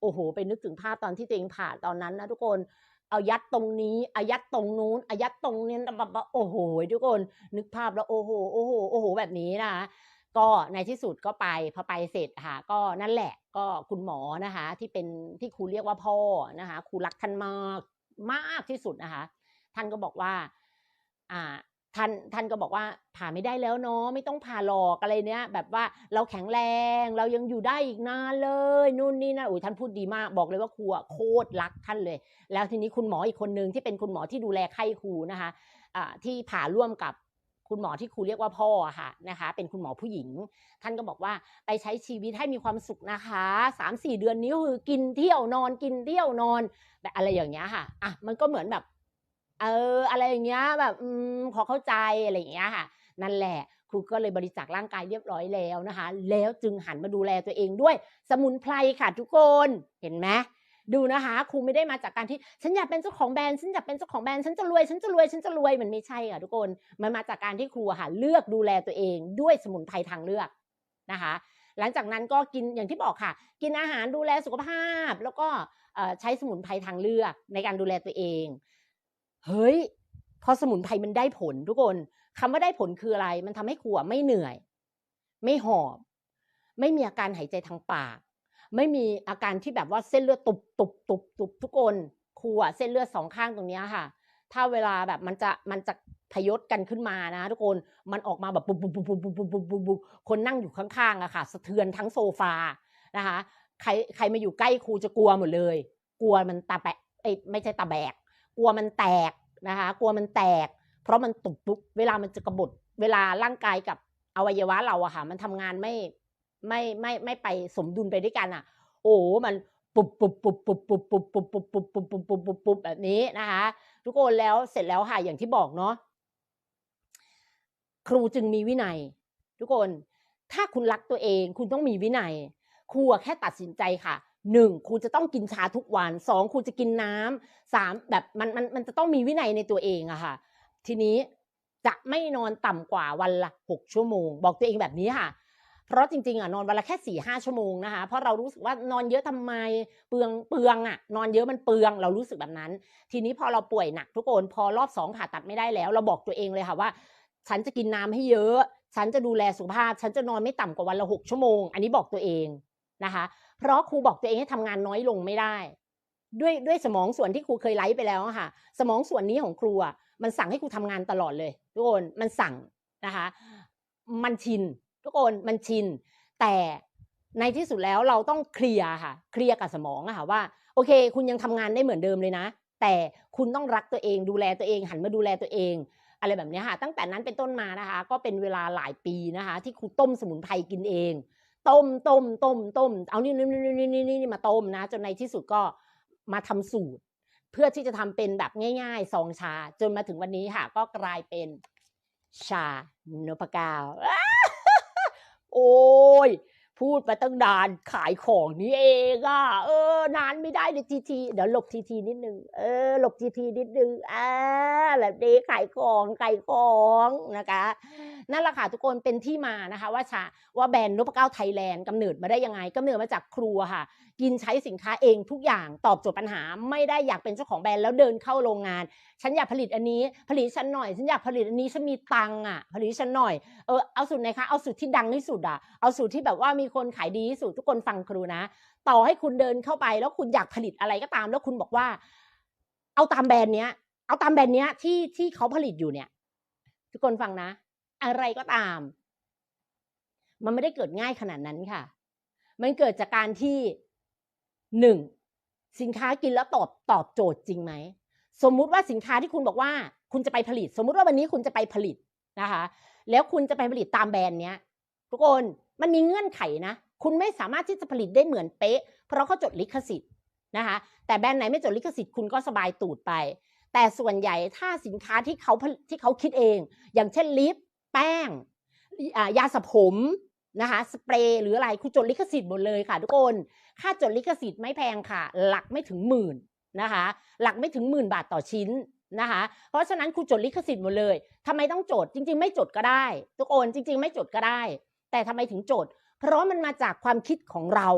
โอ้โฮไปนึกถึงภาพตอนที่ตัวเองผ่าตอนนั้นนะทุกคนเอายัดตรงนี้อายัดตรงนู้นอายัดตรงนี้แบบว่าโอ้โฮทุกคนนึกภาพแล้วโอ้โฮโอ้โฮโอ้โฮแบบนี้นะคะก็ในที่สุดก็ไปพอไปเสร็จค่ะ ก็นั่นแหละก็คุณหมอนะคะ ที่เป็นที่ครูเรียกว่าพ่อนะคะครูรักท่านมากมากที่สุดนะคะ ท่านก็บอกว่า อ่า ท่านท่านก็บอกว่าผ่าไม่ได้แล้วเนาะไม่ต้องผ่าหรอกอะไรเนี้ย แบบว่าเราแข็งแรง เรายังอยู่ได้อีกนานเลยนู่นนี่นั่นโอ้ยท่านพูดดีมากบอกเลยว่าครูโคตรรักท่านเลย แล้วทีนี้คุณหมออีกคนหนึ่งที่เป็นคุณหมอที่ดูแลไข้ครูนะคะอ่าที่ผ่าร่วมกับคุณหมอที่ครูเรียกว่าพ่อค่ะนะคะ เป็นคุณหมอผู้หญิง ท่านก็บอกว่าไปใช้ชีวิตให้มีความสุขนะคะสามสี่เดือนนี้คือกินเที่ยวนอนกินเที่ยวนอนแบบอะไรอย่างเงี้ยค่ะอะมันก็เหมือนแบบ เออ อะไรอย่างเงี้ยแบบอืมพอเข้าใจอะไรอย่างเงี้ยค่ะ นั่นแหละครูก็เลยบริจาคร่างกายเรียบร้อยแล้วนะคะ แล้วจึงหันมาดูแลตัวเองด้วย สมุนไพรค่ะทุกคนเห็นไหมดูนะคะครูไม่ได้มาจากการที่ฉันอยากเป็นเจ้าของแบรนด์ฉันอยากเป็นเจ้าของแบรนด์ฉันจะรวยฉันจะรวยฉันจะรวยมันไม่ใช่ค่ะทุกคนมันมาจากการที่ครูค่ะเลือกดูแลตัวเองด้วยสมุนไพรทางเลือกนะคะ หลังจากนั้นก็กินอย่างที่บอกค่ะ กินอาหารดูแลสุขภาพ แล้วก็ใช้สมุนไพรทางเลือกในการดูแลตัวเอง เฮ้ยพอสมุนไพรมันได้ผลทุกคนคำว่าได้ผลคืออะไร มันทำให้ครูอะไม่เหนื่อย ไม่หอบ ไม่มีอาการหายใจทางปาก ไม่มีอาการที่แบบว่าเส้นเลือดตุบตุบตุบตุบทุกคนครูอะเส้นเลือดสองข้างตรงนี้ค่ะ ถ้าเวลาแบบมันจะมันจะพยศกันขึ้นมานะ ทุกคนมันออกมาแบบปุบปุบปุบปุบปุบปุบปุบปุบปุบคนนั่งอยู่ข้างๆอะค่ะ สะเทือนทั้งโซฟานะคะ ใครใครมาอยู่ใกล้ครูจะกลัวหมดเลย กลัวมันตาแปะเอ้ไม่ใช่ตาแบก ลัวมันแตกนะคะ กลัวมันแตก เพราะมันตุบปุ๊บเวลามันจะกระบดเวลาร่างกายกับอวัยวะเราอะค่ะ มันทำงานไม่ไม่ไม่ไม่ไปสมดุลไปด้วยกันอะโอ้มันปุบปุบปุบปุบปุบปุบปุบปุบปุบปุบปุบปุบปุบปุบแบบนี้นะคะ ทุกคนแล้วเสร็จแล้วค่ะอย่างที่บอกเนาะครูจึงมีวินัย ทุกคน ถ้าคุณรักตัวเอง คุณต้องมีวินัย ครูแค่ตัดสินใจค่ะ หนึ่งครูจะต้องกินชาทุกวันสองครูจะกินน้ำสามแบบมันมันมันจะต้องมีวินัยในตัวเองอะค่ะ ทีนี้จะไม่นอนต่ำกว่าวันละหกชั่วโมง บอกตัวเองแบบนี้ค่ะ เพราะจริงๆอะนอนวันละแค่สี่ห้าชั่วโมงนะคะเพราะเรารู้สึกว่านอนเยอะทำไมเปลืองเปลืองอะนอนเยอะมันเปลืองเรารู้สึกแบบนั้น ทีนี้พอเราป่วยหนักทุกคนพอรอบสองผ่าตัดไม่ได้แล้ว เราบอกตัวเองเลยค่ะว่า ฉันจะกินน้ำให้เยอะ ฉันจะดูแลสุขภาพ ฉันจะนอนไม่ต่ำกว่าวันละหกชั่วโมง อันนี้บอกตัวเอง นะคะ เพราะครูบอกตัวเองให้ทำงานน้อยลงไม่ได้ ด้วยด้วยสมองส่วนที่ครูเคยไลฟ์ไปแล้วค่ะ สมองส่วนนี้ของครูอะมันสั่งให้ครูทำงานตลอดเลย ทุกคนมันสั่งนะคะ มันชิน ทุกคนมันชิน แต่ในที่สุดแล้วเราต้องเคลียร์ค่ะ เคลียร์กับสมองอะค่ะว่า โอเค คุณยังทำงานได้เหมือนเดิมเลยนะ แต่คุณต้องรักตัวเองดูแลตัวเอง หันมาดูแลตัวเอง อะไรแบบนี้ค่ะ ตั้งแต่นั้นเป็นต้นมานะคะ ก็เป็นเวลาหลายปีนะคะ ที่ครูต้มสมุนไพรกินเอง ต้มต้มต้มต้มเอานี่นี่นี่นี่นี่นี่มาต้มนะ จนในที่สุดก็มาทำสูตร เพื่อที่จะทำเป็นแบบง่ายๆซองชา จนมาถึงวันนี้ค่ะ ก็กลายเป็นชานพกาวโอ้ย พูดไปตั้งนานขายของนี่เองอะเออนานไม่ได้เลยทีทีเดี๋ยวหลบทีทีนิดนึงเออหลบทีทีนิดนึงอ่าแบบนี้ขายของขายของนะคะ นั่นแหละค่ะทุกคนเป็นที่มานะคะ ว่าชาว่าแบรนด์นพเก้าไทยแลนด์กำเนิดมาได้ยังไงกำเนิดมาจากครัวค่ะ กินใช้สินค้าเองทุกอย่างตอบโจทย์ปัญหา ไม่ได้อยากเป็นเจ้าของแบรนด์แล้วเดินเข้าโรงงาน ฉันอยากผลิตอันนี้ ผลิตฉันหน่อย ฉันอยากผลิตอันนี้ฉันมีตังค์อะ ผลิตฉันหน่อยเออเอาสูตรไหนคะเอาสูตรที่ดังที่สุดอะเอาสูตรที่แบบว่ามีคนขายดีที่สุดทุกคนฟังครูนะ ต่อให้คุณเดินเข้าไปแล้วคุณอยากผลิตอะไรก็ตาม แล้วคุณบอกว่า เอาตามแบรนด์เนี้ย เอาตามแบรนด์เนี้ยที่ที่เขาผลิตอยู่เนี่ย ทุกคนฟังนะ อะไรก็ตาม มันไม่ได้เกิดง่ายขนาดนั้นค่ะ มันเกิดจากการที่หนึ่งสินค้ากินแล้วตอบตอบโจทย์จริงไหมสมมุติว่าสินค้าที่คุณบอกว่า คุณจะไปผลิต สมมุติว่าวันนี้คุณจะไปผลิตนะคะ แล้วคุณจะไปผลิตตามแบรนด์เนี้ย ทุกคน มันมีเงื่อนไขนะ คุณไม่สามารถที่จะผลิตได้เหมือนเป๊ะ เพราะเขาจดลิขสิทธิ์นะคะแต่แบรนด์ไหนไม่จดลิขสิทธิ์คุณก็สบายตูดไป แต่ส่วนใหญ่ถ้าสินค้าที่เขาที่เขาคิดเอง อย่างเช่นลิปแป้งยาสระผมนะคะสเปรย์หรืออะไรคุณจดลิขสิทธิ์หมดเลยค่ะ ทุกคนค่าจดลิขสิทธิ์ไม่แพงค่ะ หลักไม่ถึงหมื่นนะคะหลักไม่ถึงหมื่นบาทต่อชิ้นนะคะเพราะฉะนั้นคุณจดลิขสิทธิ์หมดเลยทำไมต้องจดจริง ๆ ไม่จดก็ได้ ทุกคนจริง ๆ ไม่จดก็ได้ แต่ทำไมถึงโจทย์ เพราะมันมาจากความคิดของเรา